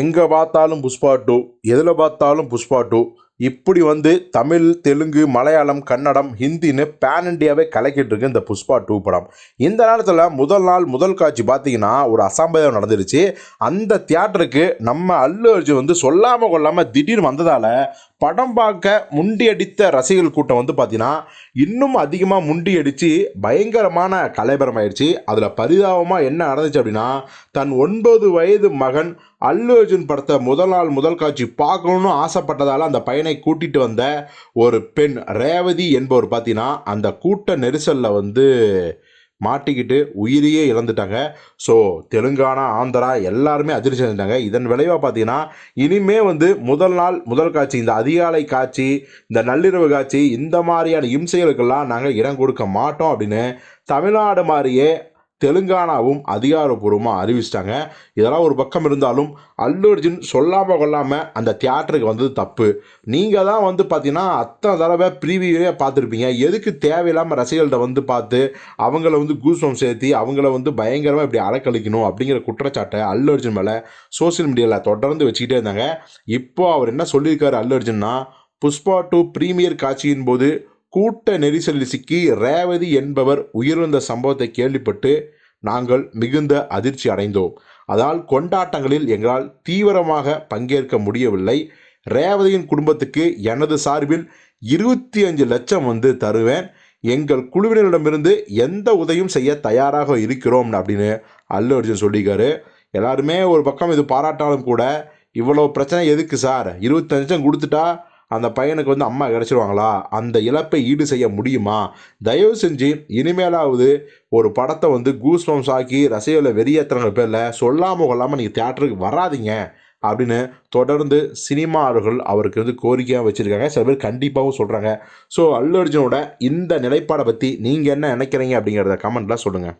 எங்கே பார்த்தாலும் புஷ்பா டூ எதில் பார்த்தாலும் புஷ்பா டூ. இப்படி வந்து தமிழ் தெலுங்கு மலையாளம் கன்னடம் ஹிந்தின்னு பேன் இண்டியாவே கலக்கிட்டு இருக்கு இந்த புஷ்பா டூ படம். இந்த நேரத்தில் முதல் நாள் முதல் காட்சி பார்த்தீங்கன்னா ஒரு அசம்பவம் நடந்துருச்சு. அந்த தியேட்டருக்கு நம்ம அல்லு அர்ஜுன் வந்து சொல்லாமல் கொள்ளாமல் திடீர்னு வந்ததால் படம் பார்க்க முண்டி அடித்த ரசிகர்கள் கூட்டம் வந்து பார்த்தீங்கன்னா இன்னும் அதிகமாக முண்டி அடித்து பயங்கரமான கலைபரம் ஆயிடுச்சு அதில் பரிதாபமாக என்ன நடந்துச்சு அப்படின்னா தன் ஒன்பது வயது மகன் அல்லு அர்ஜுன் படத்தை முதல் நாள் முதல் காட்சி பார்க்கணும்னு ஆசைப்பட்டதால் அந்த பையனை கூட்டிட்டு வந்த ஒரு பெண் ரேவதி என்பவர் பார்த்தீங்கன்னா அந்த கூட்ட நெரிசலில் வந்து மாட்டிக்கிட்டு உயிரையே இழந்துட்டாங்க. ஸோ தெலுங்கானா ஆந்திரா எல்லாருமே அதிர்ச்சி அடைஞ்சிட்டாங்க. இதன் விளைவாக பார்த்தீங்கன்னா இனிமே வந்து முதல் நாள் முதல் காட்சி இந்த அதிகாலை காட்சி இந்த நள்ளிரவு காட்சி இந்த மாதிரியான இம்சைகளுக்கெல்லாம் நாங்கள் இடம் கொடுக்க மாட்டோம் அப்படின்னு தமிழ்நாடு மாதிரியே தெலுங்கானாவும் அதிகாரப்பூர்வமாக அறிவிச்சிட்டாங்க. இதெல்லாம் ஒரு பக்கம் இருந்தாலும் அல்லு அர்ஜுன் சொல்லாமல் கொள்ளாமல் அந்த தியேட்டருக்கு வந்தது தப்பு. நீங்கள் தான் வந்து பார்த்தீங்கன்னா அத்தனை தடவை ப்ரீவியூவே பார்த்துருப்பீங்க. எதுக்கு தேவையில்லாமல் ரசிகர்கள்ட்ட வந்து பார்த்து அவங்கள வந்து கூசம் சேர்த்தி அவங்கள வந்து பயங்கரமாக இப்படி அலக்கழிக்கணும் அப்படிங்கிற குற்றச்சாட்டை அல்லு அர்ஜுன் மேலே சோஷியல் மீடியாவில் தொடர்ந்து வச்சுக்கிட்டே இருந்தாங்க. இப்போது அவர் என்ன சொல்லியிருக்காரு அல்லு அர்ஜுன்னா புஷ்பா டூ ப்ரீமியர் காட்சியின் போது கூட்ட நெரிசலில் சிக்கி ரேவதி என்பவர் உயிரிழந்த சம்பவத்தை கேள்விப்பட்டு நாங்கள் மிகுந்த அதிர்ச்சி அடைந்தோம். அதால் கொண்டாட்டங்களில் எங்களால் தீவிரமாக பங்கேற்க முடியவில்லை. ரேவதியின் குடும்பத்துக்கு எனது சார்பில் இருபத்தி அஞ்சு லட்சம் வந்து தருவேன். எங்கள் குழுவினரிடமிருந்து எந்த உதவியும் செய்ய தயாராக இருக்கிறோம் அப்படின்னு அல்லு அர்ஜுன் சொல்லியிருக்காரு. எல்லாருமே ஒரு பக்கம் இது பாராட்டாலும் கூட இவ்வளோ பிரச்சனை எதுக்கு சார்? இருபத்தஞ்சு லட்சம் கொடுத்துட்டா அந்த பையனுக்கு வந்து அம்மா கிடச்சிருவாங்களா? அந்த இழப்பை ஈடு செய்ய முடியுமா? தயவு செஞ்சு இனிமேலாவது ஒரு படத்தை வந்து கூஸ் பம்ஸ் ஆக்கி ரசிகர்களை வெறியேற்றுற பேரில் சொல்லாமல் கொள்ளாமல் நீங்கள் தியேட்டருக்கு வராதீங்க அப்படின்னு தொடர்ந்து சினிமாவர்கள் அவருக்கு வந்து கோரிக்கையாக வச்சுருக்காங்க. சில பேர் கண்டிப்பாகவும் சொல்கிறாங்க ஸோ அல்லு அர்ஜுனோட இந்த நிலைப்பாடை பற்றி நீங்கள் என்ன நினைக்கிறீங்க அப்படிங்கிறத கமெண்ட்டில் சொல்லுங்கள்